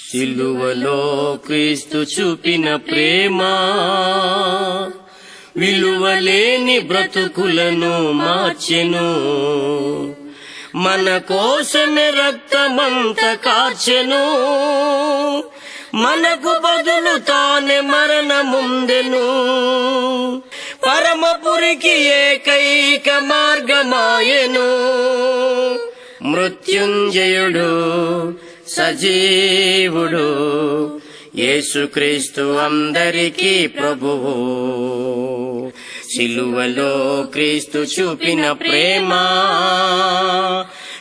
సిలువలో క్రీస్తు చూపిన ప్రేమ విలువలేని బ్రతుకులను మార్చెను. మన కోసమే రక్తమంత కార్చెను. మనకు బదులు తానే మరణముందెను. పరమపురికి ఏకైక మార్గమాయెను. మృత్యుంజయుడు సజీవుడు. యేసుక్రీస్తు అందరికీ ప్రభువు. సిలువలో క్రీస్తు చూపిన ప్రేమ.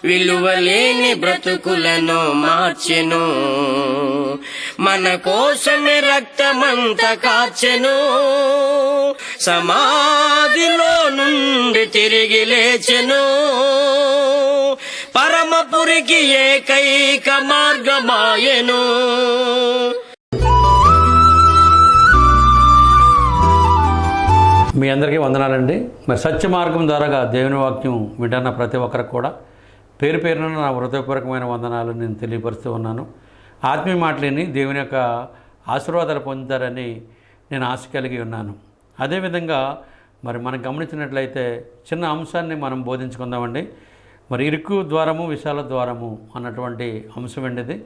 విలువలేని బ్రతుకులను మార్చెను. మన కోసమే రక్తమంత కాచెను సమాధిలో నుండి తిరిగి లేచెను. పరమపురికి ఏకైక మార్గమాయను. మీ అందరికీ వందనాలండి. మరి సత్య మార్గం ద్వారాగా దేవుని వాక్యం వింటున్న ప్రతి ఒక్కరికి కూడా పేరు పేరున నా హృదయపూర్వకమైన వందనాలు నేను తెలియపరుస్తూ ఉన్నాను. ఆత్మీయ మాటలేని దేవుని యొక్క ఆశీర్వాదాలు పొందుతారని నేను ఆశ కలిగి ఉన్నాను. అదేవిధంగా మరి మనం గమనించినట్లయితే చిన్న అంశాన్ని మనం బోధించుకుందామండి. మరి ఇరుకు ద్వారము విశాల ద్వారము అన్నటువంటి అంశం అండిది.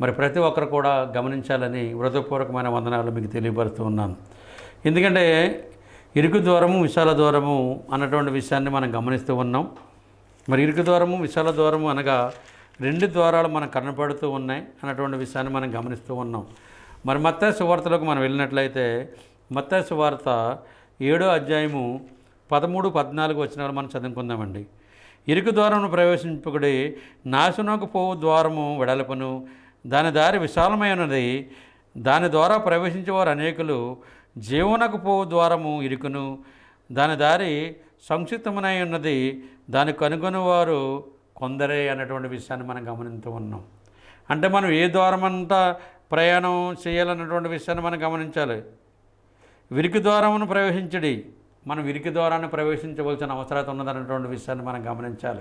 మరి ప్రతి ఒక్కరు కూడా గమనించాలని హృదయపూర్వకమైన వందనాలు మీకు తెలియపరుస్తూ ఉన్నాను. ఎందుకంటే ఇరుకు ద్వారము విశాల ద్వారము అన్నటువంటి విషయాన్ని మనం గమనిస్తూ ఉన్నాం. మరి ఇరుకు ద్వారము విశాల ద్వారము అనగా రెండు ద్వారాలు మనకు కనపడుతూ ఉన్నాయి అన్నటువంటి విషయాన్ని మనం గమనిస్తూ ఉన్నాం. మరి మత్తాయి సువార్తలోకి మనం వెళ్ళినట్లయితే మత్తాయి సువార్త ఏడో అధ్యాయము పదమూడు పద్నాలుగు వచ్చినాలు మనం చదువుకుందామండి. ఇరుకు ద్వారమును ప్రవేశింపకుడి నాశనకు పోవు ద్వారము వెడల్పును. దాని దారి విశాలమైనది. దాని ద్వారా ప్రవేశించేవారు అనేకులు జీవనకు పోవు ద్వారము ఇరుకును. దాని దారి సంక్షిప్తమై ఉన్నది. దాని కనుగొనివారు కొందరే అన్నటువంటి విషయాన్ని మనం గమనిస్తూ ఉన్నాం. అంటే మనం ఏ ద్వారమంతా ప్రయాణం చేయాలన్నటువంటి విషయాన్ని మనం గమనించాలి. విరికి ద్వారమును ప్రవేశించడి. మనం ఇరికి ద్వారాన్ని ప్రవేశించవలసిన అవసరం ఉన్నదన్నటువంటి విషయాన్ని మనం గమనించాలి.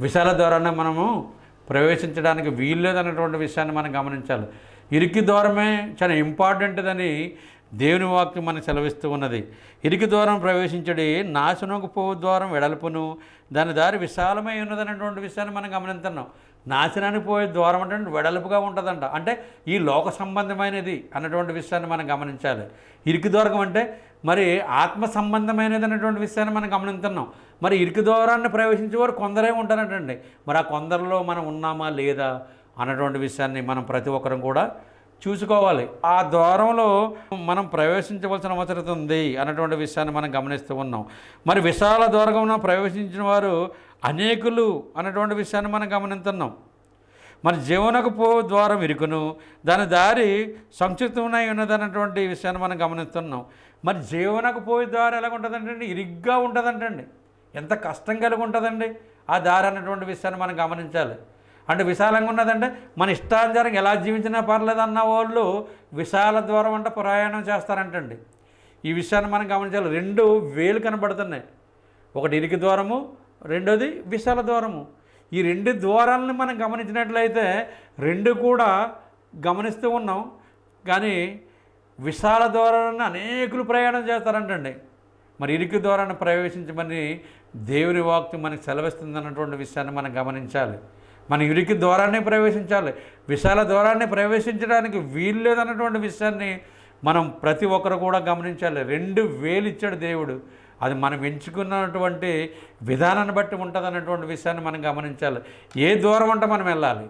విశాల ద్వారాన్ని మనము ప్రవేశించడానికి వీల్లేదన్నటువంటి విషయాన్ని మనం గమనించాలి. ఇరికి ద్వారమే చాలా ఇంపార్టెంట్దని దేవుని వాక్యం మనకు సెలవిస్తూ ఉన్నది. ఇరికి ద్వారం ప్రవేశించడి నాశనకు పోవు ద్వారం వెడల్పును దాని దారి విశాలమై ఉన్నదన్నటువంటి విషయాన్ని మనం గమనిస్తున్నాం నాశనానికి పోయే ద్వారం అంటే వెడల్పుగా ఉంటుందంట. అంటే ఈ లోక సంబంధమైనది అన్నటువంటి విషయాన్ని మనం గమనించాలి. ఇరికి ద్వారం అంటే మరి ఆత్మ సంబంధమైనది అన్నటువంటి విషయాన్ని మనం గమనిస్తున్నాం మరి ఇరుకు ద్వారాన్ని ప్రవేశించేవారు కొందరే ఉంటారటండి. మరి ఆ కొందరిలో మనం ఉన్నామా లేదా అన్నటువంటి విషయాన్ని మనం ప్రతి ఒక్కరం కూడా చూసుకోవాలి. ఆ ద్వారంలో మనం ప్రవేశించవలసిన అవసరం ఉంది అన్నటువంటి విషయాన్ని మనం గమనిస్తూ ఉన్నాం. మరి విశాల ద్వారంలో ప్రవేశించిన వారు అనేకులు అన్నటువంటి విషయాన్ని మనం గమనిస్తున్నాం మరి జీవనకు పో ద్వారం ఇరుకును దాని దారి సంక్షిప్తమై ఉన్నదన్నటువంటి విషయాన్ని మనం గమనిస్తున్నాం. మరి జీవనకు పోయే దారి ఎలా ఉంటుందంటండి ఇరిగ్గా ఉంటుందంటండి. ఎంత కష్టం కలిగి ఉంటుందండి ఆ దారి అన్నటువంటి విషయాన్ని మనం గమనించాలి. అంటే విశాలంగా ఉన్నదంటే మన ఇష్టానుసారం ఎలా జీవించినా పర్లేదు అన్న వాళ్ళు విశాల ద్వారం అంటే ప్రయాణం చేస్తారంటండి. ఈ విషయాన్ని మనం గమనించాలి. రెండు వేలు కనబడుతున్నాయి. ఒకటి ఇరికి ద్వారము రెండోది విశాల ద్వారము. ఈ రెండు ద్వారాలను మనం గమనించినట్లయితే రెండు కూడా గమనిస్తూ ఉన్నాం. కానీ విశాల ద్వారాన్ని అనేకులు ప్రయాణం చేస్తారంటండి. మరి ఇరికి ద్వారాన్ని ప్రవేశించమని దేవుని వాక్తి మనకు సెలవిస్తుంది అన్నటువంటి విషయాన్ని మనం గమనించాలి. మన ఇరికి ద్వారానే ప్రవేశించాలి. విశాల ద్వారాన్ని ప్రవేశించడానికి వీలు లేదన్నటువంటి విషయాన్ని మనం ప్రతి ఒక్కరు కూడా గమనించాలి. రెండు వేలు ఇచ్చాడు దేవుడు. అది మనం ఎంచుకున్నటువంటి విధానాన్ని బట్టి ఉంటుంది అన్నటువంటి విషయాన్ని మనం గమనించాలి. ఏ దూరం అంటే మనం వెళ్ళాలి?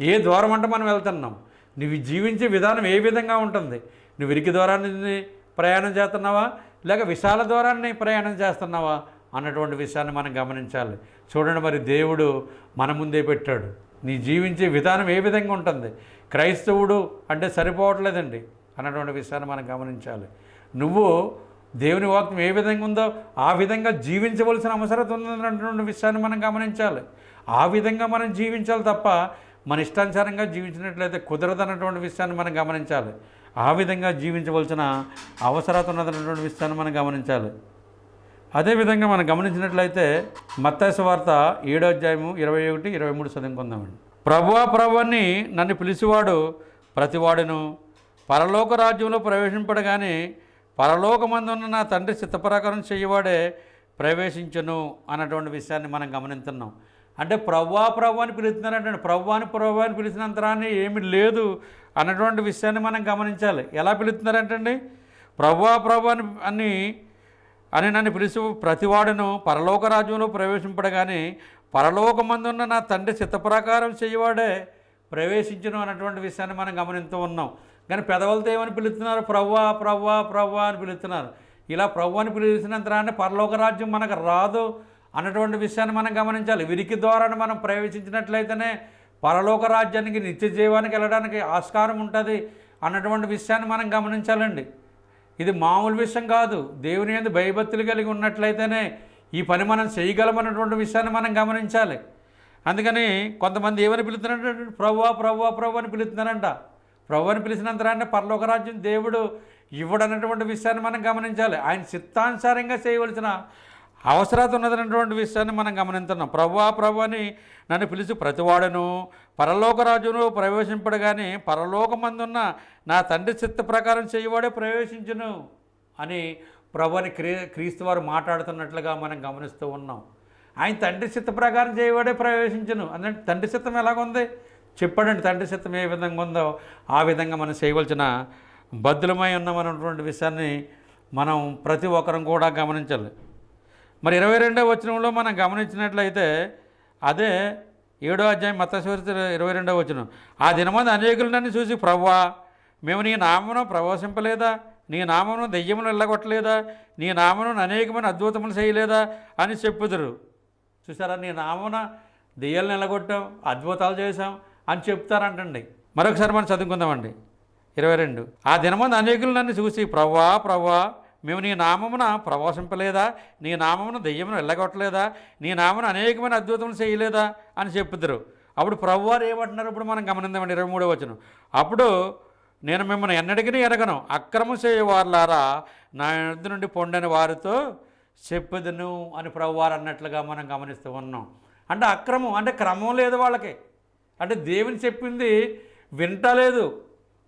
ఏ దూరం అంటే మనం వెళ్తున్నాం? నువ్వు జీవించే విధానం ఏ విధంగా ఉంటుంది? నువ్వు ఇరికి ద్వారాన్ని ప్రయాణం చేస్తున్నావా? లేక విశాల ద్వారాన్ని ప్రయాణం చేస్తున్నావా? అన్నటువంటి విషయాన్ని మనం గమనించాలి. చూడండి మరి దేవుడు మన ముందే పెట్టాడు. నీ జీవించే విధానం ఏ విధంగా ఉంటుంది? క్రైస్తవుడు అంటే సరిపోవట్లేదండి అన్నటువంటి విషయాన్ని మనం గమనించాలి. నువ్వు దేవుని వాక్యం ఏ విధంగా ఉందో ఆ విధంగా జీవించవలసిన అవసరం ఉందన్నటువంటి విషయాన్ని మనం గమనించాలి. ఆ విధంగా మనం జీవించాలి తప్ప మన ఇష్టానుసారంగా జీవించినట్లయితే కుదరదన్నటువంటి విషయాన్ని మనం గమనించాలి. ఆ విధంగా జీవించవలసిన అవసరత ఉన్నదన్నటువంటి విషయాన్ని మనం గమనించాలి. అదేవిధంగా మనం గమనించినట్లయితే మత్తాసు వార్త ఏడో అధ్యాయము ఇరవై ఒకటి ఇరవై మూడు చదువుకుందామండి ప్రభువా ప్రభుని నన్ను పిలిచివాడు ప్రతివాడును. పరలోక రాజ్యంలో ప్రవేశింపడగానే పరలోకమందున్న నా తండ్రి చిత్తప్రకారం చేయవాడే ప్రవేశించను అన్నటువంటి విషయాన్ని మనం గమనిస్తున్నాం అంటే ప్రవ్వా ప్రవ్వా అని పిలుస్తున్నారంటే ప్రవ్వా అని ప్రభు అని పిలిచినంతరాన్ని ఏమి లేదు అన్నటువంటి విషయాన్ని మనం గమనించాలి. ఎలా పిలుస్తున్నారంటండి ప్రవ్వా ప్రవ్వా అని అని అని నన్ను పిలుచు ప్రతివాడును పరలోక రాజ్యంలో ప్రవేశింపడగానే పరలోకమందున్న నా తండ్రి చిత్తప్రకారం చేయవాడే ప్రవేశించను అన్నటువంటి విషయాన్ని మనం గమనిస్తూ ఉన్నాం. కానీ పెదవులతో ఏమని పిలుస్తున్నారు? ప్రవ్వా ప్రవ్వా ప్రవ్వా అని పిలుస్తున్నారు. ఇలా ప్రభు అని పిలిచినంతరాన్ని పరలోక రాజ్యం మనకు రాదు. అన్నటువంటి విషయాన్ని మనం గమనించాలి. విరికి ద్వారా మనం ప్రవేశించినట్లయితేనే పరలోక రాజ్యానికి నిత్య జీవానికి వెళ్ళడానికి ఆస్కారం ఉంటుంది అన్నటువంటి విషయాన్ని మనం గమనించాలండి. ఇది మామూలు విషయం కాదు. దేవుని ఎందు భయభక్తులు కలిగి ఉన్నట్లయితేనే ఈ పని మనం చేయగలమన్నటువంటి విషయాన్ని మనం గమనించాలి. అందుకని కొంతమంది ఏమని పిలుస్తున్నారంటే ప్రవ్వా ప్రవ్వా ప్రభు అని పిలుస్తున్నారంట. ప్రభు అని పిలిచినంతరాన్ని పరలోక రాజ్యం దేవుడు ఇవ్వడన్నటువంటి విషయాన్ని మనం గమనించాలి. ఆయన చిత్తానుసారంగా చేయవలసిన అవసరత ఉన్నదనటువంటి విషయాన్ని మనం గమనిస్తున్నాం ప్రభా ప్రభు అని నన్ను పిలిచి ప్రతివాడను పరలోక రాజును ప్రవేశింపడగానే పరలోకమందున్న నా తండ్రి చిత్త ప్రకారం చేయవాడే ప్రవేశించును అని ప్రభుని క్రీ క్రీస్తు వారు మాట్లాడుతున్నట్లుగా మనం గమనిస్తూ ఉన్నాం. ఆయన తండ్రి చిత్త ప్రకారం చేయవాడే ప్రవేశించును. అంటే తండ్రి చిత్తం ఎలాగుంది? చెప్పాడండి తండ్రి చిత్తం ఏ విధంగా ఉందో ఆ విధంగా మనం చేయవలసిన బద్దులమై ఉన్నామన్నటువంటి విషయాన్ని మనం ప్రతి ఒక్కరం కూడా గమనించాలి. మరి ఇరవై రెండవ వచనంలో మనం గమనించినట్లయితే అదే ఏడో అధ్యాయం మతస్వరిత ఇరవై రెండవ వచనం. ఆ దినమంది అనేకులు నన్ను చూసి ప్రవ్వా మేము నీ నామను ప్రవేశింపలేదా? నీ నామను దెయ్యమును వెళ్ళగొట్టలేదా నీ నామను అనేకమైన అద్భుతములు చేయలేదా? అని చెప్పుదురు. చూసారా? నీ నామన దెయ్యాలను నిలగొట్టాం అద్భుతాలు చేశాం అని చెప్తారంటండి. మరొకసారి మనం చదువుకుందామండి. ఇరవై రెండు. ఆ దినమంది అనేకులు నన్ను చూసి ప్రవ్వా ప్రవ్వా మేము నీ నామమున ప్రవాసింపలేదా నీ నామమున దెయ్యమును వెళ్ళగొట్టలేదా? నీ నామను అనేకమైన అద్భుతములు చేయలేదా? అని చెప్పుదురు. అప్పుడు ప్రభువారు ఏమంటున్నారు? ఇప్పుడు మనం గమనిందామండి ఇరవై మూడో వచనం. అప్పుడు నేను మిమ్మల్ని ఎన్నటికీ ఎరగను. అక్రమం చేయవారులారా నా ఎద్దు నుండి పొండని వారితో చెప్పదును అని ప్రభువారు అన్నట్లుగా మనం గమనిస్తూ ఉన్నాం. అంటే అక్రమం అంటే క్రమం లేదు వాళ్ళకి. అంటే దేవుని చెప్పింది వింటలేదు.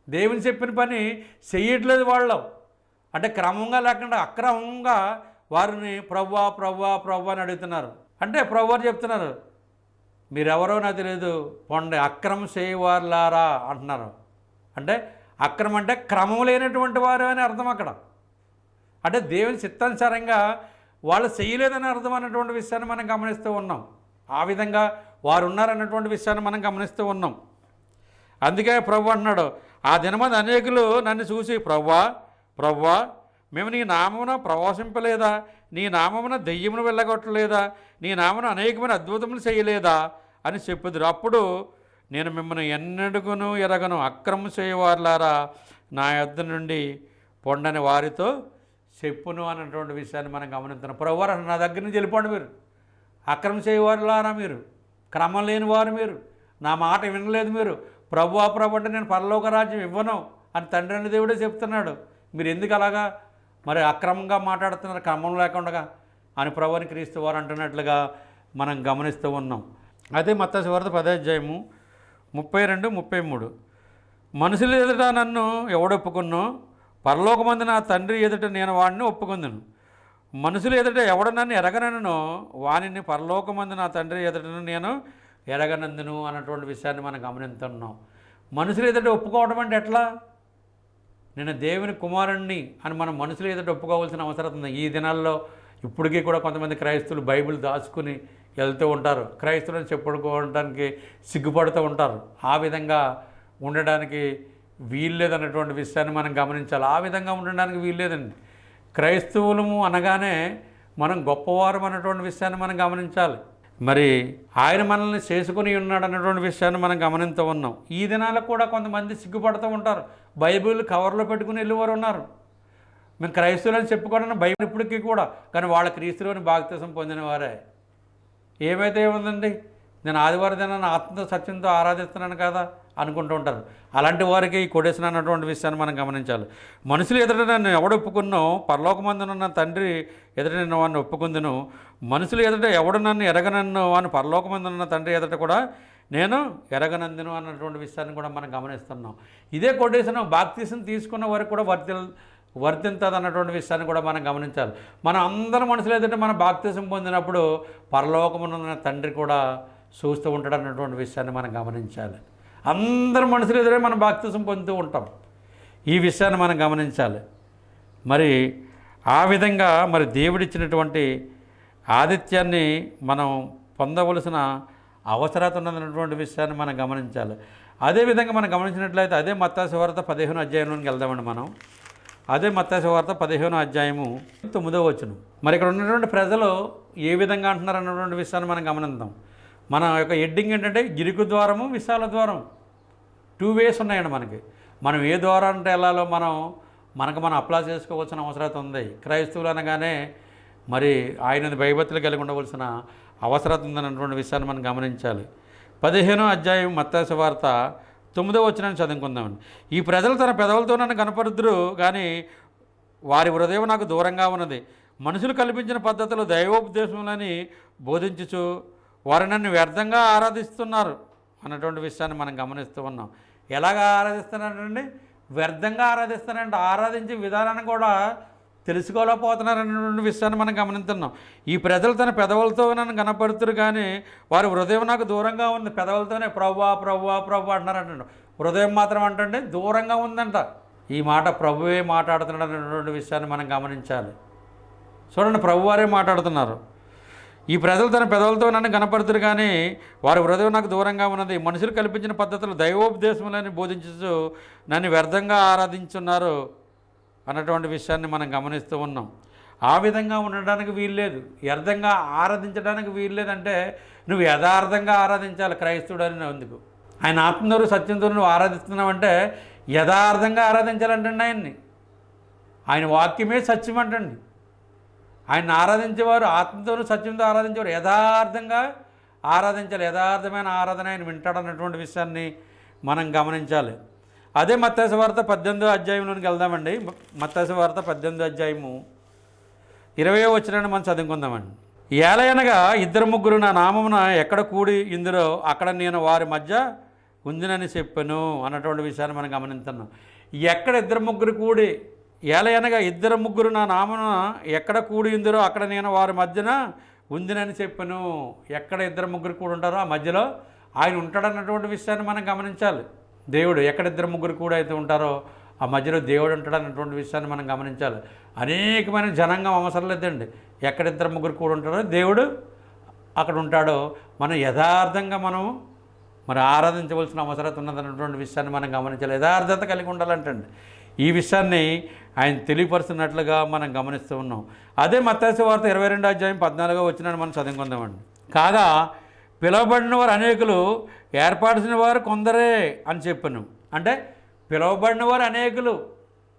దేవుని చెప్పిన పని చెయ్యట్లేదు వాళ్ళు. అంటే క్రమంగా లేకుండా అక్రమంగా వారిని ప్రవ్వా ప్రవ్వా ప్రవ్వా అని అడుగుతున్నారు. అంటే ప్రవ్వా చెప్తున్నారు. మీరెవరో నాకు తెలియదు పొండి అక్రమం చేయవారులారా అంటున్నారు. అంటే అక్రమం అంటే క్రమం లేనటువంటి వారు అని అర్థం అక్కడ. అంటే దేవుని చిత్తానుసారంగా వాళ్ళు చేయలేదని అర్థం అన్నటువంటి విషయాన్ని మనం గమనిస్తూ ఉన్నాం. ఆ విధంగా వారు ఉన్నారన్నటువంటి విషయాన్ని మనం గమనిస్తూ ఉన్నాం. అందుకే ప్రభు అంటున్నాడు ఆ దినమంది అనేకులు నన్ను చూసి ప్రవ్వా ప్రవ్వా మేము నీ నామమున ప్రవాసింపలేదా నీ నామమున దెయ్యమును వెళ్ళగొట్టలేదా? నీ నామను అనేకమైన అద్భుతములు చేయలేదా? అని చెప్పుదురు. అప్పుడు నేను మిమ్మల్ని ఎన్నడుగును ఎరగను. అక్రమం చేయవారులారా నా యొద్ద నుండి పొండని వారితో చెప్పును అన్నటువంటి విషయాన్ని మనం గమనిస్తున్నాం ప్రవ్వారు నా దగ్గర నుంచి వెళ్ళిపోండి మీరు. అక్రమం చేయవారులారా మీరు? క్రమం లేని వారు మీరు? నా మాట వినలేదు మీరు. ప్రభు ప్రభు అంటే నేను పరలోక రాజ్యం ఇవ్వను అని తండ్రి అని దేవుడే చెప్తున్నాడు. మీరు ఎందుకు అలాగా? మరి అక్రమంగా మాట్లాడుతున్నారు క్రమం లేకుండా అని ప్రభుని క్రీస్తు వారు అంటున్నట్లుగా మనం గమనిస్తూ ఉన్నాం. అదే మత్త శివరత పదాధ్యాయము ముప్పై రెండు ముప్పై మూడు. మనుషులు ఎదుట నన్ను ఎవడొప్పుకున్నో పరలోకమంది నా తండ్రి ఎదుట నేను వాడిని ఒప్పుకుందును. మనుషులు ఎదుట ఎవడ నన్ను ఎరగనను వానిని పరలోకమంది నా తండ్రి ఎదుట నేను ఎరగనందును అన్నటువంటి విషయాన్ని మనం గమనిస్తున్నాం మనుషులు ఎదుట ఒప్పుకోవడం అంటే ఎట్లా? నేను దేవుని కుమారుణ్ణి అని మనం మనసులో ఏదో ఒప్పుకోవాల్సిన అవసరం ఉంది. ఈ దినాల్లో ఇప్పటికీ కూడా కొంతమంది క్రైస్తవులు బైబిల్ దాచుకుని వెళ్తూ ఉంటారు. క్రైస్తవులను చెప్పుకోవడానికి సిగ్గుపడుతూ ఉంటారు. ఆ విధంగా ఉండడానికి వీల్లేదన్నటువంటి విషయాన్ని మనం గమనించాలి. ఆ విధంగా ఉండడానికి వీల్లేదండి. క్రైస్తవులము అనగానే మనం గొప్పవారం అన్నటువంటి విషయాన్ని మనం గమనించాలి. మరి ఆయన మనల్ని చేసుకుని ఉన్నాడు అన్నటువంటి విషయాన్ని మనం గమనిస్తూ ఉన్నాం. ఈ దినాలకు కూడా కొంతమంది సిగ్గుపడుతూ ఉంటారు. బైబిల్ కవర్లో పెట్టుకుని వెళ్ళేవారు ఉన్నారు. మేము క్రైస్తవులని చెప్పుకోవడం బైబిల్ ఇప్పటికీ కూడా. కానీ వాళ్ళ క్రీస్తులోని బాప్తిసం పొందిన వారే. ఏమైతే ఏముందండి? నేను ఆదివారం దినాన్ని ఆత్మతో సత్యంతో ఆరాధిస్తున్నాను కదా. అనుకుంటూ ఉంటారు. అలాంటి వారికి ఈ కొడేసిన అన్నటువంటి విషయాన్ని మనం గమనించాలి. మనుషులు ఎదుట నన్ను ఎవడు ఒప్పుకున్నో పరలోకమందునున్న తండ్రి ఎదుట నిన్న వాడిని ఒప్పుకుందును. మనుషులు ఎదుట ఎవడు నన్ను ఎరగనన్ను వాని పరలోకమందున్న తండ్రి ఎదుట కూడా నేను ఎరగనందును అన్నటువంటి విషయాన్ని కూడా మనం గమనిస్తున్నాం. ఇదే కొడేసిన బాప్తీసం తీసుకున్న వారికి కూడా వర్తి వర్తింతది అన్నటువంటి విషయాన్ని కూడా మనం గమనించాలి. మనం అందరం మనుషులు ఎదుట మన బాప్తీసం పొందినప్పుడు పరలోకమునున్న తండ్రి కూడా చూస్తూ ఉంటాడు అన్నటువంటి విషయాన్ని మనం గమనించాలి. అందరి మనుషులు ఎదురే మనం బాప్తీసం పొందుతూ ఉంటాం. ఈ విషయాన్ని మనం గమనించాలి. మరి ఆ విధంగా మరి దేవుడిచ్చినటువంటి ఆదిత్యాన్ని మనం పొందవలసిన అవసరత ఉన్నదన్నటువంటి విషయాన్ని మనం గమనించాలి. అదేవిధంగా మనం గమనించినట్లయితే అదే మత్తాశవార్త పదిహేను అధ్యాయంలోకి వెళ్దామండి మనం. అదే మత్తాసు వార్త పదిహేను అధ్యాయము తొమ్మిదో వచ్చును మరి ఇక్కడ ఉన్నటువంటి ప్రజలు ఏ విధంగా అంటున్నారు అన్నటువంటి విషయాన్ని మనం గమనిద్దాం. మన యొక్క ఎడ్డింగ్ ఏంటంటే గిరుకు ద్వారము విశాల ద్వారం. టూ వేస్ ఉన్నాయండి మనకి. మనం ఏ ద్వారా అంటే వెళ్ళాలో మనం మనకు మనం అప్లై చేసుకోవాల్సిన అవసరత ఉంది. క్రైస్తవులు అనగానే మరి ఆయన భయభక్తులు కలిగి ఉండవలసిన అవసరం ఉందన్నటువంటి విషయాన్ని మనం గమనించాలి. పదిహేనో అధ్యాయం మత్తాస వార్త తొమ్మిదో వచ్చిన చదువుకుందామండి ఈ ప్రజలు తన పెదవులతో నన్ను కనపరుద్దురు కానీ వారి హృదయం నాకు దూరంగా ఉన్నది. మనుషులు కల్పించిన పద్ధతులు దైవోపదేశంలని బోధించుచు వారు నన్ను వ్యర్థంగా ఆరాధిస్తున్నారు అన్నటువంటి విషయాన్ని మనం గమనిస్తూ ఉన్నాం. ఎలాగా ఆరాధిస్తున్నారండి వ్యర్థంగా ఆరాధిస్తున్నారంటే ఆరాధించే విధానాన్ని కూడా తెలుసుకోలేకపోతున్నారనేటువంటి విషయాన్ని మనం గమనిస్తున్నాం. ఈ ప్రజలు తన పెదవులతో నన్ను కనపడుతురు కానీ వారి హృదయం నాకు దూరంగా ఉంది. పెదవులతోనే ప్రవ్వా ప్రవ్వా ప్రభు అంటున్నారంట. హృదయం మాత్రం అంటే దూరంగా ఉందంట. ఈ మాట ప్రభువే మాట్లాడుతున్నాడు అనేటువంటి విషయాన్ని మనం గమనించాలి. చూడండి ప్రభువారే మాట్లాడుతున్నారు. ఈ ప్రజలు తన పెదవులతో నన్ను కనపడుతురు కానీ వారి హృదయం నాకు దూరంగా ఉన్నది. మనుషులు కల్పించిన పద్ధతులు దైవోపదేశములని బోధించు నన్ను వ్యర్థంగా ఆరాధించున్నారు అన్నటువంటి విషయాన్ని మనం గమనిస్తూ ఉన్నాం. ఆ విధంగా ఉండడానికి వీల్లేదు. వ్యర్థంగా ఆరాధించడానికి వీల్లేదంటే నువ్వు యథార్థంగా ఆరాధించాలి క్రైస్తవుడు అని అందుకు ఆయన ఆత్మదూరు సత్యంతో నువ్వు ఆరాధిస్తున్నావంటే యథార్థంగా ఆరాధించాలంటండి ఆయన్ని. ఆయన వాక్యమే సత్యం అంటండి ఆయన ఆరాధించేవారు ఆత్మతోనూ సత్యంతో ఆరాధించేవారు యథార్థంగా ఆరాధించాలి. యథార్థమైన ఆరాధన ఆయన వింటాడన్నటువంటి విషయాన్ని మనం గమనించాలి. అదే మత్స్య వార్త పద్దెనిమిదో అధ్యాయంలోనికి వెళ్దామండి. మత్స్య వార్త పద్దెనిమిదో అధ్యాయము ఇరవై వచ్చినాన్ని మనం చదువుకుందామండి. ఏలయనగా ఇద్దరు ముగ్గురు నా నామమున ఎక్కడ కూడి ఇందులో అక్కడ నేను వారి మధ్య ఉందినని చెప్పాను అన్నటువంటి విషయాన్ని మనం గమనిస్తున్నాం ఎక్కడ ఇద్దరు ముగ్గురు కూడి ఏలయనగా ఇద్దరు ముగ్గురు నా నామన ఎక్కడ కూడిందిరో అక్కడ నేను వారి మధ్యన ఉందినని చెప్పాను. ఎక్కడ ఇద్దరు ముగ్గురు కూడి ఉంటారో ఆ మధ్యలో ఆయన ఉంటాడన్నటువంటి విషయాన్ని మనం గమనించాలి. దేవుడు ఎక్కడ ఇద్దరు ముగ్గురు కూడా అయితే ఉంటారో ఆ మధ్యలో దేవుడు ఉంటాడన్నటువంటి విషయాన్ని మనం గమనించాలి. అనేకమైన జనాంగం అవసరం లేదండి ఎక్కడ ఇద్దరు ముగ్గురు కూడా ఉంటారో దేవుడు అక్కడ ఉంటాడో మనం యథార్థంగా మనం మరి ఆరాధించవలసిన అవసరం ఉన్నదన్నటువంటి విషయాన్ని మనం గమనించాలి. యథార్థత కలిగి ఉండాలంటండి. ఈ విషయాన్ని ఆయన తెలియపరుస్తున్నట్లుగా మనం గమనిస్తూ ఉన్నాం. అదే మత్స్య వార్త ఇరవై రెండు అధ్యాయం పద్నాలుగో వచ్చినని మనం చదువుకుందామండి. కాగా పిలువబడిన వారు అనేకులు ఏర్పరిచిన వారు కొందరే అని చెప్పాను. అంటే పిలువబడిన వారు అనేకులు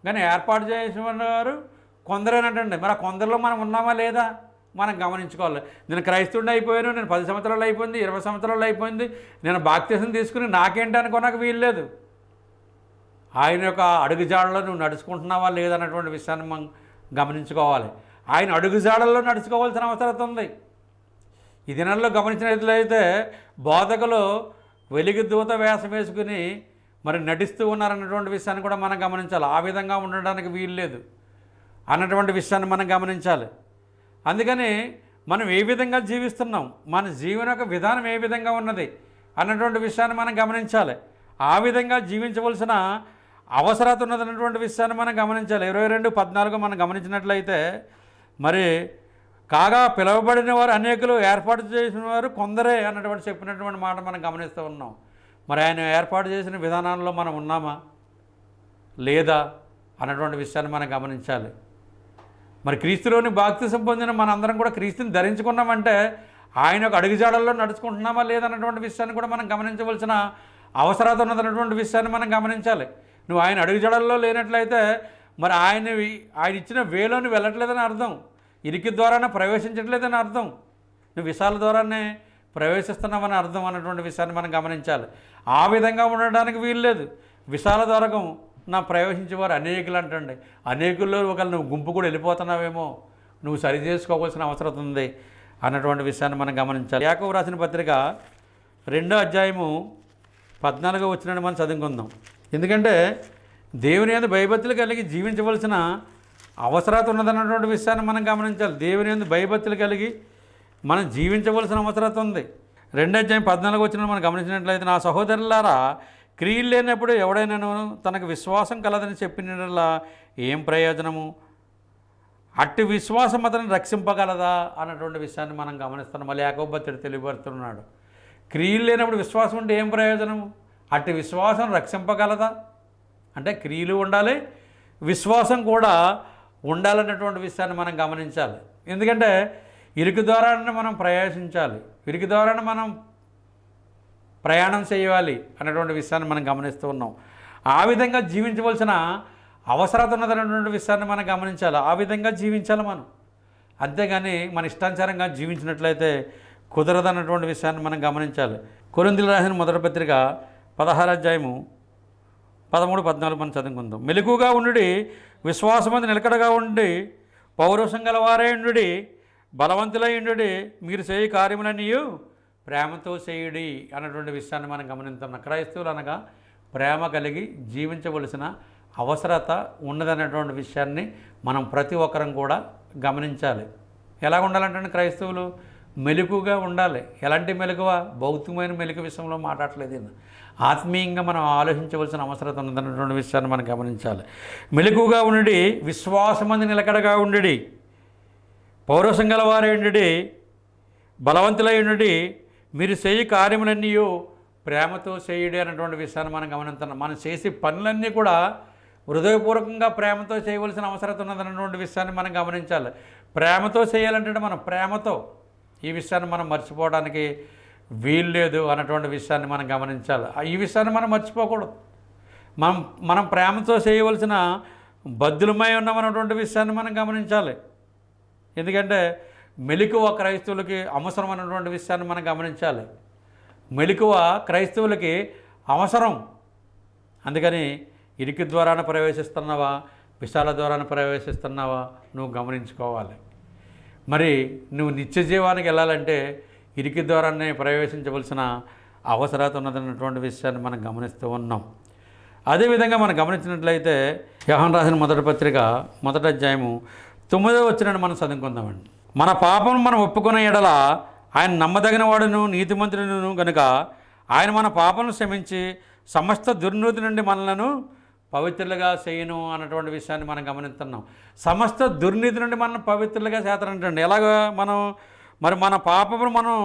కానీ ఏర్పాటు చేసిన వారు కొందరేనటండి మరి ఆ కొందరిలో మనం ఉన్నామా లేదా? మనం గమనించుకోవాలి. నేను క్రైస్తవుడిని అయిపోయాను నేను పది సంవత్సరాలు అయిపోయింది ఇరవై సంవత్సరాలు అయిపోయింది నేను బాక్తీసం తీసుకుని నాకేంటి అనుకోనాక వీల్లేదు. ఆయన యొక్క అడుగుజాడలో నువ్వు నడుచుకుంటున్నావా లేదన్నటువంటి విషయాన్ని మనం గమనించుకోవాలి. ఆయన అడుగుజాడల్లో నడుచుకోవాల్సిన అవసరం ఉంది. ఈ దినాల్లో గమనించినట్లయితే బోధకులు వెలిగి దూత వేషం వేసుకుని మరి నటిస్తూ ఉన్నారన్నటువంటి విషయాన్ని కూడా మనం గమనించాలి. ఆ విధంగా ఉండడానికి వీలు లేదు అన్నటువంటి విషయాన్ని మనం గమనించాలి. అందుకని మనం ఏ విధంగా జీవిస్తున్నాం? మన జీవన యొక్క విధానం ఏ విధంగా ఉన్నది? అన్నటువంటి విషయాన్ని మనం గమనించాలి. ఆ విధంగా జీవించవలసిన అవసరత ఉన్నదన్నటువంటి విషయాన్ని మనం గమనించాలి. ఇరవై రెండు పద్నాలుగు మనం గమనించినట్లయితే మరి కాగా పిలువబడిన వారు అనేకులు ఏర్పాటు చేసిన వారు కొందరే అన్నటువంటి చెప్పినటువంటి మాట మనం గమనిస్తూ ఉన్నాం. మరి ఆయన ఏర్పాటు చేసిన విధానాల్లో మనం ఉన్నామా? లేదా? అన్నటువంటి విషయాన్ని మనం గమనించాలి. మరి క్రీస్తులోని బాప్తిసం పొందిన మనందరం కూడా క్రీస్తుని ధరించుకున్నామంటే ఆయన యొక్క అడుగుజాడల్లో నడుచుకుంటున్నామా లేదన్నటువంటి విషయాన్ని కూడా మనం గమనించవలసిన అవసరత ఉన్నదన్నటువంటి విషయాన్ని మనం గమనించాలి. నువ్వు ఆయన అడుగుజడల్లో లేనట్లయితే మరి ఆయన ఆయన ఇచ్చిన వేలోని వెళ్ళట్లేదని అర్థం. ఇరికి ద్వారానే ప్రవేశించట్లేదని అర్థం. నువ్వు విశాల ద్వారానే ప్రవేశిస్తున్నామని అర్థం అన్నటువంటి విషయాన్ని మనం గమనించాలి. ఆ విధంగా ఉండడానికి వీల్లేదు విశాల ద్వారకం నా ప్రవేశించేవారు అనేకులు అంటండి. అనేకుల్లో ఒకళ్ళు నువ్వు గుంపు కూడా వెళ్ళిపోతున్నావేమో. నువ్వు సరి చేసుకోవాల్సిన అవసరం ఉంది అన్నటువంటి విషయాన్ని మనం గమనించాలి. యాకవ్ రాసిన పత్రిక రెండో అధ్యాయము పద్నాలుగో వచ్చినట్టు మనం చదువుకుందాం. ఎందుకంటే దేవుని ఎందు భయభక్తులు కలిగి జీవించవలసిన అవసరత ఉన్నదన్నటువంటి విషయాన్ని మనం గమనించాలి. దేవుని ఎందు భయభక్తులు కలిగి మనం జీవించవలసిన అవసరత ఉంది. రెండో అధ్యాయం పద్నాలుగు వచ్చిన మనం గమనించినట్లయితే నా సహోదరులారా క్రియలు లేనప్పుడు ఎవడైనాను తనకు విశ్వాసం కలదని చెప్పినలా ఏం ప్రయోజనము? అట్టి విశ్వాసం అతను రక్షింపగలదా? అన్నటువంటి విషయాన్ని మనం గమనిస్తున్నాం. మళ్ళీ ఏకోబత్తుడు తెలియపరుస్తున్నాడు. క్రియలు లేనప్పుడు విశ్వాసం ఉంటే ఏం ప్రయోజనం అట్టి విశ్వాసం రక్షింపగలదా? అంటే క్రియలు ఉండాలి విశ్వాసం కూడా ఉండాలన్నటువంటి విషయాన్ని మనం గమనించాలి. ఎందుకంటే ఇరుకు ద్వారానే మనం ప్రయాసించాలి ఇరుకు ద్వారానే మనం ప్రయాణం చేయాలి అనేటువంటి విషయాన్ని మనం గమనిస్తూ ఉన్నాం. ఆ విధంగా జీవించవలసిన అవసరత ఉన్నదనేటువంటి విషయాన్ని మనం గమనించాలి. ఆ విధంగా జీవించాలి మనం. అంతేగాని మన ఇష్టానుసారంగా జీవించినట్లయితే కుదరదన్నటువంటి విషయాన్ని మనం గమనించాలి. కొరిందులు రాసిన మొదటి పత్రిక పదహారు అధ్యాయము పదమూడు పద్నాలుగు మనం చదువుకుందాం. మెలకుగా ఉండి విశ్వాసమంది నిలకడగా ఉండి పౌరుషం గలవారే ఉండి బలవంతులై ఉండి మీరు చేయి కార్యములన్నీ ప్రేమతో చేయుడి అన్నటువంటి విషయాన్ని మనం గమనిస్తున్నాం క్రైస్తవులు అనగా ప్రేమ కలిగి జీవించవలసిన అవసరత ఉన్నదన్నటువంటి విషయాన్ని మనం ప్రతి ఒక్కరం కూడా గమనించాలి. ఎలా ఉండాలంటే క్రైస్తవులు? మెలకుగా ఉండాలి. ఎలాంటి మెలకువ? భౌతికమైన మెలకు విషయంలో మాట్లాడలేదు ఆత్మీయంగా మనం ఆలోచించవలసిన అవసరం ఉన్నదన్నటువంటి విషయాన్ని మనం గమనించాలి. మెలకుగా ఉండి విశ్వాసమంది నిలకడగా ఉండి పౌరసం గలవారే ఉండి బలవంతులై ఉండి మీరు చేయి కార్యములన్నీ ప్రేమతో చేయుడి అనేటువంటి విషయాన్ని మనం గమనిస్తున్నాం మనం చేసే పనులన్నీ కూడా హృదయపూర్వకంగా ప్రేమతో చేయవలసిన అవసరం ఉన్నదన్నటువంటి విషయాన్ని మనం గమనించాలి. ప్రేమతో చేయాలంటే మనం ప్రేమతో ఈ విషయాన్ని మనం మర్చిపోవడానికి వీలు లేదు అన్నటువంటి విషయాన్ని మనం గమనించాలి. ఆ- ఈ విషయాన్ని మనం మర్చిపోకూడదు. మనం మనం ప్రేమతో చేయవలసిన బద్దులమై ఉన్నామన్నటువంటి విషయాన్ని మనం గమనించాలి. ఎందుకంటే మెలకువ క్రైస్తవులకి అవసరమైనటువంటి విషయాన్ని మనం గమనించాలి. మెలకువ క్రైస్తవులకి అవసరం. అందుకని ఇరికి ద్వారాన ప్రవేశిస్తున్నావా విశాల ద్వారాన ప్రవేశిస్తున్నావా నువ్వు గమనించుకోవాలి. మరి నువ్వు నిత్య జీవానికి వెళ్ళాలంటే ఇరికి ద్వారానే ప్రవేశించవలసిన అవసరత ఉన్నదన్నటువంటి విషయాన్ని మనం గమనిస్తూ ఉన్నాం. అదేవిధంగా మనం గమనించినట్లయితే యహన్ రాసిన మొదటి పత్రిక మొదటి అధ్యాయము తొమ్మిదో వచ్చిన మనం చదువుకుందామండి. మన పాపం మనం ఒప్పుకున్న ఎడల ఆయన నమ్మదగిన వాడును నీతిమంతుడును గనుక ఆయన మన పాపను క్షమించి సమస్త దుర్నీతి నుండి మనలను పవిత్రులుగా చేయను అన్నటువంటి విషయాన్ని మనం గమనిస్తున్నాం. సమస్త దుర్నీతి నుండి మనం పవిత్రులుగా చేతనంటండి ఎలాగ మనం మరి మన పాపమును మనం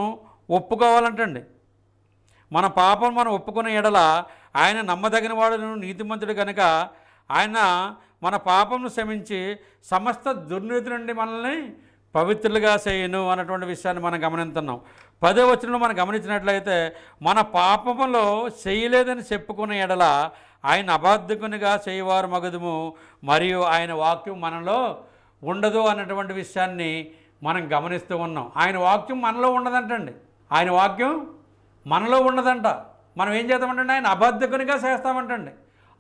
ఒప్పుకోవాలంటండి. మన పాపం మనం ఒప్పుకునే ఎడల ఆయన నమ్మదగిన వాడును నీతిమంతుడు కనుక ఆయన మన పాపంను క్షమించి సమస్త దుర్నీతి నుండి మనల్ని పవిత్రులుగా చేయను అన్నటువంటి విషయాన్ని మనం గమనిస్తున్నాం పదే వచనంలో మనం గమనించినట్లయితే మన పాపములో చేయలేదని చెప్పుకునే ఎడల ఆయన అబాధకునిగా చేయవారు మగదుము మరియు ఆయన వాక్యం మనలో ఉండదు అన్నటువంటి విషయాన్ని మనం గమనిస్తూ ఉన్నాం. ఆయన వాక్యం మనలో ఉండదంటండి ఆయన వాక్యం మనలో ఉండదంట మనం ఏం చేద్దామంటే ఆయన అబద్ధకునిగా చేస్తామంటండి.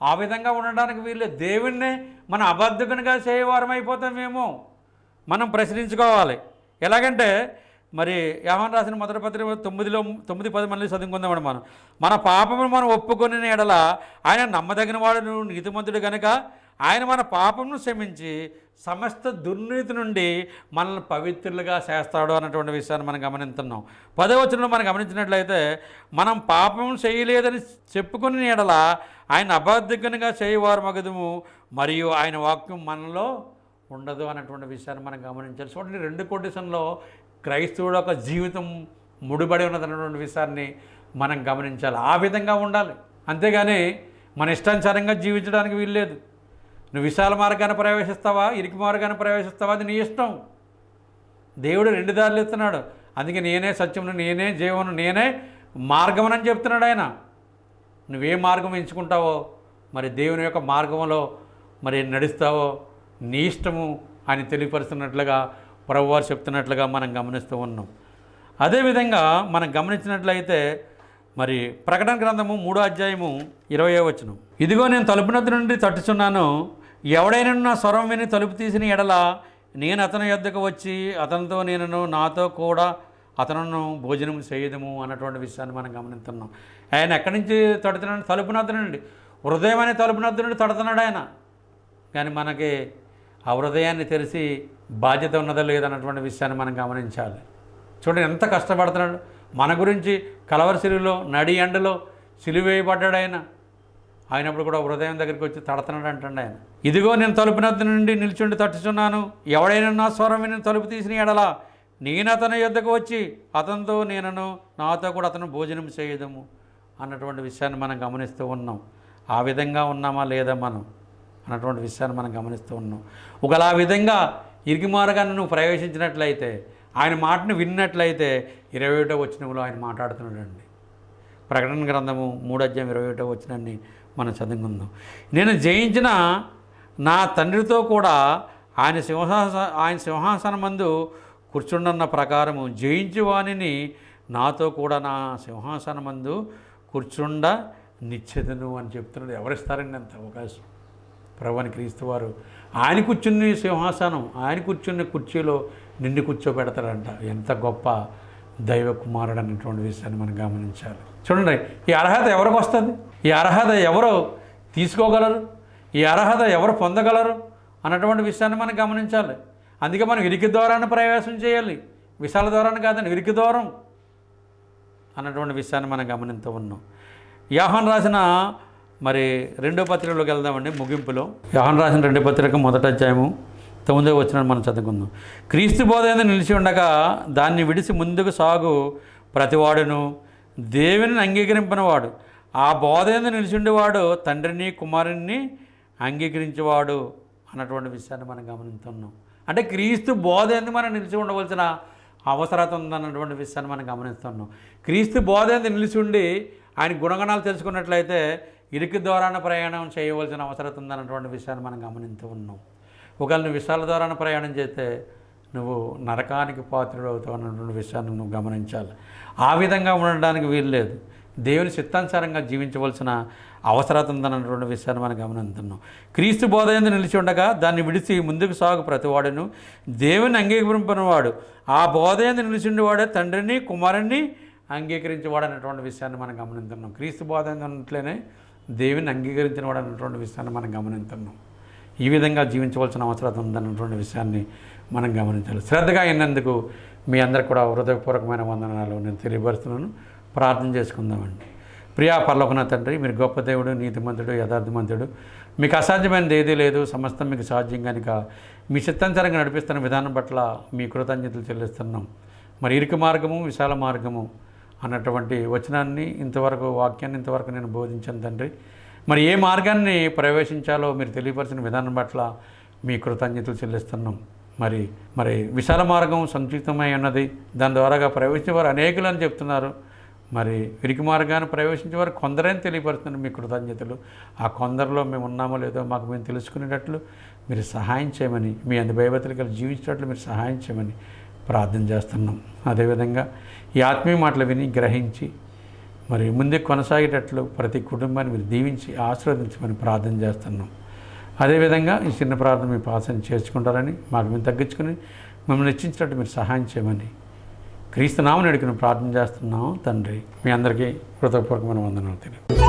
ఆ విధంగా ఉండడానికి వీళ్ళు దేవుణ్ణి మనం అబద్ధకునిగా చేయవారం అయిపోతామేమో మనం ప్రశ్నించుకోవాలి. ఎలాగంటే మరి యవన్ రాసిన మొదటి పత్రిక తొమ్మిదిలో తొమ్మిది పది మళ్ళీ చదువుకుందామండి మనం. మన పాపమును మనం ఒప్పుకొని ఎడల ఆయన నమ్మదగిన వాడు నీతిమంతుడు కనుక ఆయన మన పాపమును క్షమించి సమస్త దుర్నీతి నుండి మనల్ని పవిత్రులుగా చేస్తాడు అన్నటువంటి విషయాన్ని మనం గమనిస్తున్నాం పదవచనంలో మనం గమనించినట్లయితే మనం పాపం చేయలేదని చెప్పుకుని ఎడల ఆయన అబద్ధకునిగా చేయవారు మగదుము మరియు ఆయన వాక్యం మనలో ఉండదు అన్నటువంటి విషయాన్ని మనం గమనించాలి. చూడండి రెండు కొటేషన్లో క్రైస్తవుడు ఒక జీవితం ముడిపడి ఉన్నదన్నటువంటి విషయాన్ని మనం గమనించాలి. ఆ విధంగా ఉండాలి. అంతేగాని మన ఇష్టానుసారంగా జీవించడానికి వీల్లేదు. నువ్వు విశాల మార్గాన్ని ప్రవేశిస్తావా? ఇరికి మార్గాన్ని ప్రవేశిస్తావా? అది నీ ఇష్టం. దేవుడు రెండు దారులు ఇస్తున్నాడు అందుకే నేనే సత్యమును నేనే జీవను నేనే మార్గమనని చెప్తున్నాడు ఆయన. నువ్వే మార్గం ఎంచుకుంటావో? మరి దేవుని యొక్క మార్గంలో మరి నడుస్తావో? నీ ఇష్టము అని తెలియపరుస్తున్నట్లుగా ప్రభువారు చెప్తున్నట్లుగా మనం గమనిస్తూ ఉన్నాం. అదేవిధంగా మనం గమనించినట్లయితే మరి ప్రకటన గ్రంథము మూడో అధ్యాయము ఇరవయో వచనం. ఇదిగో నేను తలుపునద్దు నుండి తట్టుచున్నాను. ఎవడైనా నా స్వరం విని తలుపు తీసిన ఎడల నేను అతని యొద్దకు వచ్చి అతనితో నేను నాతో కూడా అతను భోజనం చేయదము అన్నటువంటి విషయాన్ని మనం గమనిస్తున్నాం ఆయన ఎక్కడి నుంచి తడుతున్నాడు? తలుపునద్దునండి హృదయం అనే తలుపునద్దునుండి తడుతున్నాడు ఆయన. కానీ మనకి ఆ హృదయాన్ని తెరిచి బాధ్యత ఉన్నదో లేదన్నటువంటి విషయాన్ని మనం గమనించాలి. చూడండి ఎంత కష్టపడుతున్నాడు. మన గురించి కలవరిసిరిలో నడి ఎండలో సిలివేయబడ్డాడు ఆయన అయినప్పుడు కూడా హృదయం దగ్గరికి వచ్చి తడుతున్నాడు అంటండి ఆయన. ఇదిగో నేను తలుపు నుండి నిల్చుండి తట్టుచున్నాను. ఎవడైనా నా స్వరం విని తలుపు తీసిన ఎడలా నేను అతని యొద్దకు వచ్చి అతనితో నేనను నాతో కూడా అతను భోజనం చేయదము అన్నటువంటి విషయాన్ని మనం గమనిస్తూ ఉన్నాం. ఆ విధంగా ఉన్నామా లేదా మనం అన్నటువంటి విషయాన్ని మనం గమనిస్తూ ఉన్నాం. ఒకలా విధంగా ఇరికిమారుగా నువ్వు ప్రవేశించినట్లయితే ఆయన మాటను విన్నట్లయితే ఇరవై ఒకటో వచ్చినప్పుడు ఆయన మాట్లాడుతున్నాడండి. ప్రకటన గ్రంథము మూడు అధ్యాయం ఇరవై ఒకటో వచ్చినాన్ని మనం చదువుకుందాం. నేను జయించిన నా తండ్రితో కూడా ఆయన సింహాస ఆయన సింహాసనం మందు కూర్చుండన్న ప్రకారము జయించు వానిని నాతో కూడా నా సింహాసనం మందు కూర్చుండ నిచ్చెదను అని చెప్తున్నాడు. ఎవరిస్తారండి అంత అవకాశం? ప్రభుని క్రీస్తు వారు ఆయన కూర్చుని సింహాసనం ఆయన కూర్చుని కుర్చీలో నిండి కూర్చోబెడతాడంట ఎంత గొప్ప దైవ కుమారుడు అనేటువంటి విషయాన్ని మనం గమనించాలి. చూడండి ఈ అర్హత ఎవరికి వస్తుంది? ఈ అర్హత ఎవరు తీసుకోగలరు? ఈ అర్హత ఎవరు పొందగలరు? అన్నటువంటి విషయాన్ని మనం గమనించాలి. అందుకే మనం ఇరికి ద్వారాన్ని ప్రవేశం చేయాలి. విశాల ద్వారాన్ని కాదండి ఇరికి ద్వారం అన్నటువంటి విషయాన్ని మనం గమనిస్తూ ఉన్నాం. యాహన్ రాసిన మరి రెండో పత్రికలోకి వెళ్దామండి ముగింపులో. యాహన్ రాసిన రెండో పత్రిక మొదట అధ్యాయము తొమ్మిదో వచ్చిన మనం చదువుకుందాం. క్రీస్తు బోధ మీద నిలిచి ఉండగా దాన్ని విడిచి ముందుకు సాగు ప్రతివాడును. దేవుని అంగీకరింపినవాడు. ఆ బోధ మీద నిలిచిండేవాడు తండ్రిని కుమారుణ్ణి అంగీకరించేవాడు అన్నటువంటి విషయాన్ని మనం గమనిస్తున్నాం అంటే క్రీస్తు బోధ ఎందు మనం నిలిచి ఉండవలసిన అవసరత ఉందన్నటువంటి విషయాన్ని మనం గమనిస్తున్నాం. క్రీస్తు బోధ మీద నిలిచి ఉండి ఆయన గుణగణాలు తెలుసుకున్నట్లయితే ఇరుకు ద్వారాన ప్రయాణం చేయవలసిన అవసరం ఉందన్నటువంటి విషయాన్ని మనం గమనిస్తూ ఉన్నాం ఒకవేళ నువ్వు విశాల ద్వారా ప్రయాణం చేస్తే నువ్వు నరకానికి పాత్రుడు అవుతావు అన్నటువంటి విషయాన్ని నువ్వు గమనించాలి. ఆ విధంగా ఉండడానికి వీలు లేదు. దేవుని చిత్తానుసారంగా జీవించవలసిన అవసరత ఉందన్నటువంటి విషయాన్ని మనం గమనిస్తున్నాం క్రీస్తు బోధ ఎందు నిలిచి ఉండగా దాన్ని విడిచి ముందుకు సాగు ప్రతివాడును. దేవుని అంగీకరింపనివాడు. ఆ బోధ ఎందు నిలిచిండేవాడే తండ్రిని కుమారుణ్ణి అంగీకరించేవాడు అనేటువంటి విషయాన్ని మనం గమనిస్తున్నాం క్రీస్తు బోధ ఎందు ఉన్నట్లనే దేవుని అంగీకరించినవాడు అన్నటువంటి విషయాన్ని మనం గమనిస్తున్నాం ఈ విధంగా జీవించవలసిన అవసరం ఉందన్నటువంటి విషయాన్ని మనం గమనించాలి. శ్రద్ధగా అయినందుకు మీ అందరికి కూడా హృదయపూర్వకమైన వందనాలు. నేను తెలియపరుస్తున్నాను. ప్రార్థన చేసుకుందామండి. ప్రియా పర్లోకన తండ్రి మీరు గొప్ప దేవుడు నీతిమంతుడు యథార్థమంతుడు. మీకు అసాధ్యమైనది ఏదీ లేదు. సమస్తం మీకు సాధ్యం కనుక మీ చిత్తాంతరంగా నడిపిస్తున్న విధానం పట్ల మీ కృతజ్ఞతలు చెల్లిస్తున్నాం. మరి ఇరుకు మార్గము విశాల మార్గము అన్నటువంటి వచనాన్ని ఇంతవరకు వాక్యాన్ని ఇంతవరకు నేను బోధించాను తండ్రి. మరి ఏ మార్గాన్ని ప్రవేశించాలో మీరు తెలియపరిచిన విధానం పట్ల మీ కృతజ్ఞతలు చెల్లిస్తున్నాం. మరి మరి విశాల మార్గం సంక్షిప్తమై ఉన్నది. దాని ద్వారాగా ప్రవేశించేవారు అనేకులు అని చెప్తున్నారు. మరి విరికి మార్గాన్ని ప్రవేశించేవారు కొందరని తెలియపరుస్తున్నారు మీ కృతజ్ఞతలు. ఆ కొందరిలో మేము ఉన్నామో లేదో మాకు మేము తెలుసుకునేటట్లు మీరు సహాయం చేయమని మీ అందు భయభతులు కలిసి జీవించేటట్లు మీరు సహాయం చేయమని ప్రార్థన చేస్తున్నాం. అదేవిధంగా ఈ ఆత్మీయ మాటలు విని గ్రహించి మరి ముందే కొనసాగేటట్లు ప్రతి కుటుంబాన్ని మీరు దీవించి ఆశీర్వదించమని ప్రార్థన చేస్తున్నాం. అదేవిధంగా ఈ చిన్న ప్రార్థన మీ పాసన చేర్చుకుంటారని మాకు మేము తగ్గించుకుని మిమ్మల్ని హెచ్చించినట్టు మీరు సహాయం చేయమని క్రీస్తు నామని అడిగిన ప్రార్థన చేస్తున్నాం తండ్రి. మీ అందరికీ హృదయపూర్వకమైన వందనాలు తెలియదు